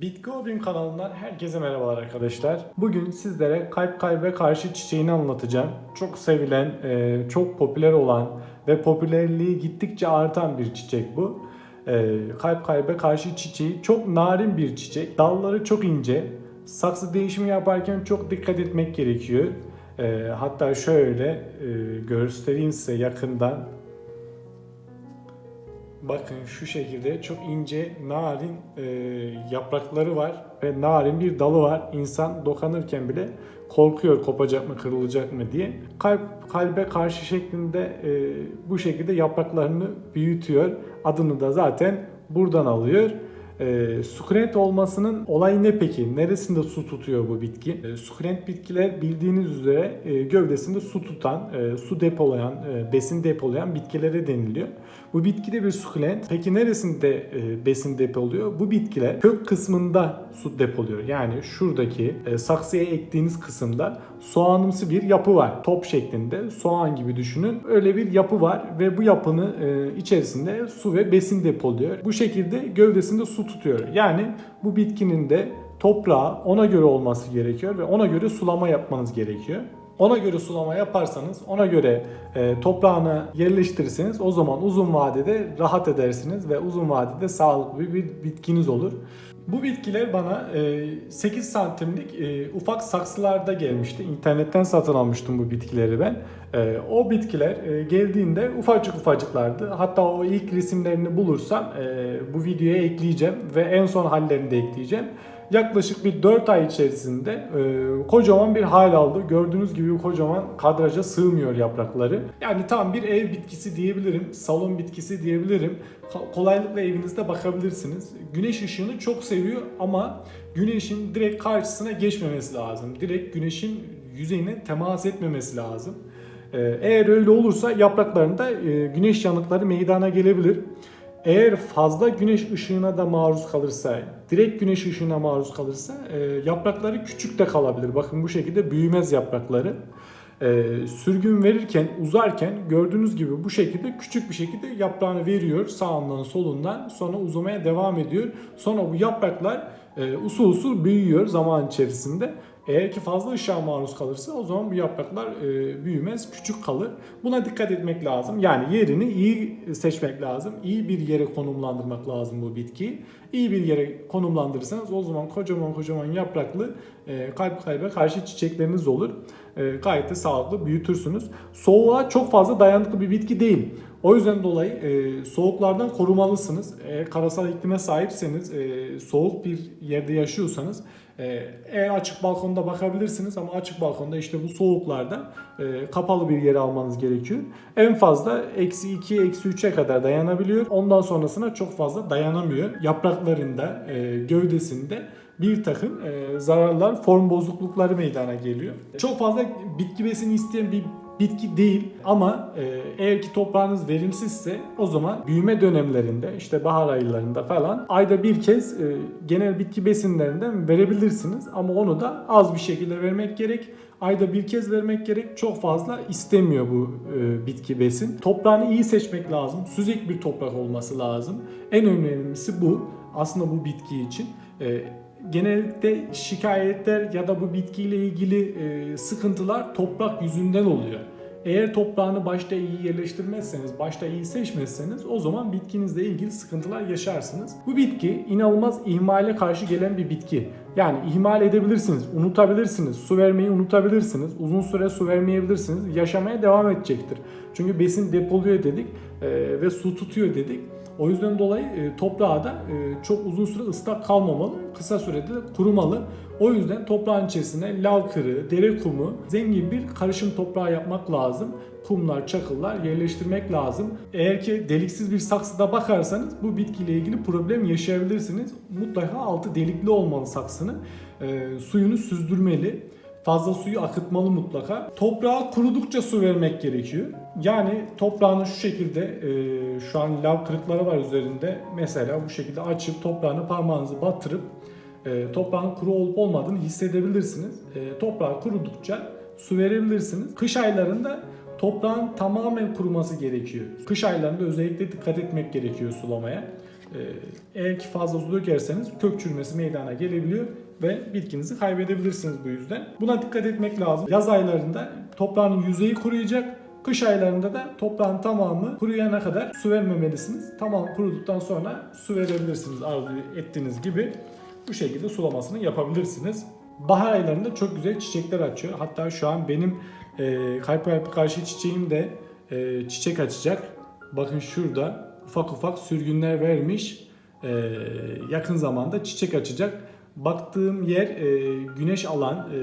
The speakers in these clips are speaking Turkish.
Bitki Hobim kanalından herkese merhabalar arkadaşlar. Bugün sizlere kalp kalbe karşı çiçeğini anlatacağım. Çok sevilen, e, çok popüler olan ve popülerliği gittikçe artan bir çiçek bu. E, Kalp kalbe karşı çiçeği çok narin bir çiçek. Dalları çok ince. Saksı değişimi yaparken çok dikkat etmek gerekiyor. E, Hatta şöyle göstereyim size yakından. Bakın şu şekilde çok ince, narin e, yaprakları var ve narin bir dalı var. İnsan dokanırken bile korkuyor kopacak mı, kırılacak mı diye. Kalp kalbe karşı şeklinde e, bu şekilde yapraklarını büyütüyor. Adını da zaten buradan alıyor. E, sukulent olmasının olayı ne peki? Neresinde su tutuyor bu bitki? E, sukulent bitkiler bildiğiniz üzere e, gövdesinde su tutan, e, su depolayan, e, besin depolayan bitkilere deniliyor. Bu bitki de bir sukulent. Peki neresinde e, besin depoluyor? Bu bitkiler kök kısmında su depoluyor. Yani şuradaki e, saksıya ektiğiniz kısımda soğanımsı bir yapı var. Top şeklinde soğan gibi düşünün. Öyle bir yapı var ve bu yapının e, içerisinde su ve besin depoluyor. Bu şekilde gövdesinde su tutuyor. Yani bu bitkinin de toprağı ona göre olması gerekiyor ve ona göre sulama yapmanız gerekiyor. Ona göre sulama yaparsanız, ona göre e, toprağına yerleştirirseniz o zaman uzun vadede rahat edersiniz ve uzun vadede sağlıklı bir bitkiniz olur. Bu bitkiler bana e, 8 santimlik e, ufak saksılarda gelmişti. İnternetten satın almıştım bu bitkileri ben. E, o bitkiler e, geldiğinde ufacık ufacıklardı. Hatta o ilk resimlerini bulursam e, bu videoya ekleyeceğim ve en son hallerini de ekleyeceğim yaklaşık bir 4 ay içerisinde e, kocaman bir hal aldı. Gördüğünüz gibi kocaman kadraja sığmıyor yaprakları. Yani tam bir ev bitkisi diyebilirim, salon bitkisi diyebilirim. Ko- Kolaylıkla evinizde bakabilirsiniz. Güneş ışığını çok seviyor ama güneşin direkt karşısına geçmemesi lazım. Direkt güneşin yüzeyine temas etmemesi lazım. E, Eğer öyle olursa yapraklarında e, güneş yanıkları meydana gelebilir. Eğer fazla güneş ışığına da maruz kalırsa, direkt güneş ışığına maruz kalırsa e, yaprakları küçük de kalabilir. Bakın bu şekilde büyümez yaprakları. E, sürgün verirken, uzarken gördüğünüz gibi bu şekilde küçük bir şekilde yaprağını veriyor sağından solundan sonra uzamaya devam ediyor. Sonra bu yapraklar e, usul usul büyüyor zaman içerisinde. Eğer ki fazla ışığa maruz kalırsa o zaman bu yapraklar e, büyümez, küçük kalır. Buna dikkat etmek lazım. Yani yerini iyi seçmek lazım. İyi bir yere konumlandırmak lazım bu bitkiyi. İyi bir yere konumlandırırsanız o zaman kocaman kocaman yapraklı e, kalp kalbe karşı çiçekleriniz olur. E, gayet de sağlıklı büyütürsünüz. Soğuğa çok fazla dayanıklı bir bitki değil. O yüzden dolayı e, soğuklardan korumalısınız. Eğer karasal iklime sahipseniz, e, soğuk bir yerde yaşıyorsanız e, eğer açık balkonda bakabilirsiniz ama açık balkonda işte bu soğuklarda e, kapalı bir yere almanız gerekiyor. En fazla eksi 2, eksi 3'e kadar dayanabiliyor. Ondan sonrasına çok fazla dayanamıyor. Yapraklarında, e, gövdesinde bir takım e, zararlar, form bozuklukları meydana geliyor. Çok fazla bitki besini isteyen bir bitki değil ama e, eğer ki toprağınız verimsizse o zaman büyüme dönemlerinde işte bahar aylarında falan ayda bir kez e, genel bitki besinlerinden verebilirsiniz ama onu da az bir şekilde vermek gerek. Ayda bir kez vermek gerek. Çok fazla istemiyor bu e, bitki besin. Toprağını iyi seçmek lazım. Süzek bir toprak olması lazım. En önemlisi bu. Aslında bu bitki için. E, genellikle şikayetler ya da bu bitkiyle ilgili e, sıkıntılar toprak yüzünden oluyor. Eğer toprağını başta iyi yerleştirmezseniz, başta iyi seçmezseniz o zaman bitkinizle ilgili sıkıntılar yaşarsınız. Bu bitki inanılmaz ihmale karşı gelen bir bitki. Yani ihmal edebilirsiniz, unutabilirsiniz, su vermeyi unutabilirsiniz, uzun süre su vermeyebilirsiniz, yaşamaya devam edecektir. Çünkü besin depoluyor dedik e, ve su tutuyor dedik. O yüzden dolayı e, toprağa da e, çok uzun süre ıslak kalmamalı, kısa sürede de kurumalı. O yüzden toprağın içerisine lav kırığı, dere kumu, zengin bir karışım toprağı yapmak lazım. Kumlar, çakıllar yerleştirmek lazım. Eğer ki deliksiz bir saksıda bakarsanız bu bitkiyle ilgili problem yaşayabilirsiniz. Mutlaka altı delikli olmalı saksının. E, suyunu süzdürmeli. Fazla suyu akıtmalı mutlaka. Toprağa kurudukça su vermek gerekiyor. Yani toprağını şu şekilde e, şu an lav kırıkları var üzerinde. Mesela bu şekilde açıp toprağını parmağınızı batırıp e, toprağın kuru olup olmadığını hissedebilirsiniz. E, toprağı kurudukça su verebilirsiniz. Kış aylarında toprağın tamamen kuruması gerekiyor. Kış aylarında özellikle dikkat etmek gerekiyor sulamaya. Ee, eğer ki fazla su dökerseniz kök çürümesi meydana gelebiliyor ve bitkinizi kaybedebilirsiniz bu yüzden. Buna dikkat etmek lazım. Yaz aylarında toprağın yüzeyi kuruyacak. Kış aylarında da toprağın tamamı kuruyana kadar su vermemelisiniz. Tamam kuruduktan sonra su verebilirsiniz arzu ettiğiniz gibi. Bu şekilde sulamasını yapabilirsiniz. Bahar aylarında çok güzel çiçekler açıyor. Hatta şu an benim e, kalp kalp karşı çiçeğim de e, çiçek açacak. Bakın şurada ufak ufak sürgünler vermiş. E, yakın zamanda çiçek açacak. Baktığım yer e, güneş alan, e,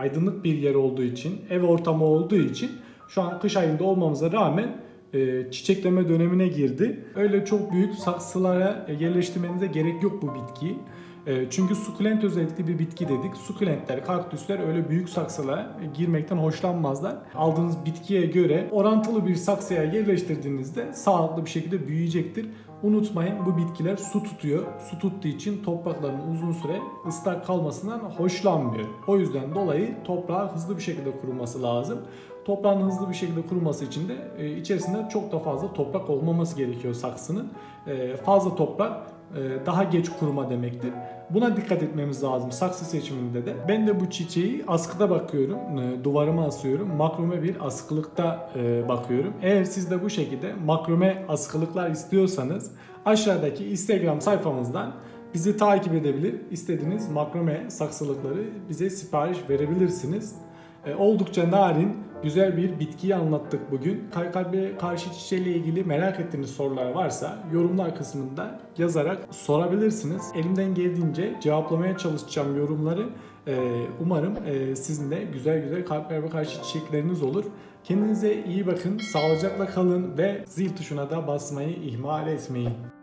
aydınlık bir yer olduğu için, ev ortamı olduğu için şu an kış ayında olmamıza rağmen e, çiçekleme dönemine girdi. Öyle çok büyük saksılara yerleştirmenize gerek yok bu bitkiyi. E, Çünkü sukulent özellikli bir bitki dedik. Sukulentler, kaktüsler öyle büyük saksılara girmekten hoşlanmazlar. Aldığınız bitkiye göre orantılı bir saksıya yerleştirdiğinizde sağlıklı bir şekilde büyüyecektir. Unutmayın bu bitkiler su tutuyor. Su tuttuğu için toprakların uzun süre ıslak kalmasından hoşlanmıyor. O yüzden dolayı toprağa hızlı bir şekilde kuruması lazım. Toprağın hızlı bir şekilde kuruması için de e, içerisinde çok da fazla toprak olmaması gerekiyor saksının. E, fazla toprak e, daha geç kuruma demektir. Buna dikkat etmemiz lazım saksı seçiminde de. Ben de bu çiçeği askıda bakıyorum, e, duvarıma asıyorum. Makrome bir askılıkta e, bakıyorum. Eğer siz de bu şekilde makrome askılıklar istiyorsanız aşağıdaki Instagram sayfamızdan bizi takip edebilir. İstediğiniz makrome saksılıkları bize sipariş verebilirsiniz. E, oldukça narin, güzel bir bitkiyi anlattık bugün. Kalbe karşı çiçeğiyle ilgili merak ettiğiniz sorular varsa yorumlar kısmında yazarak sorabilirsiniz. Elimden geldiğince cevaplamaya çalışacağım yorumları. E, umarım e, sizin de güzel güzel kalbe karşı çiçekleriniz olur. Kendinize iyi bakın, sağlıcakla kalın ve zil tuşuna da basmayı ihmal etmeyin.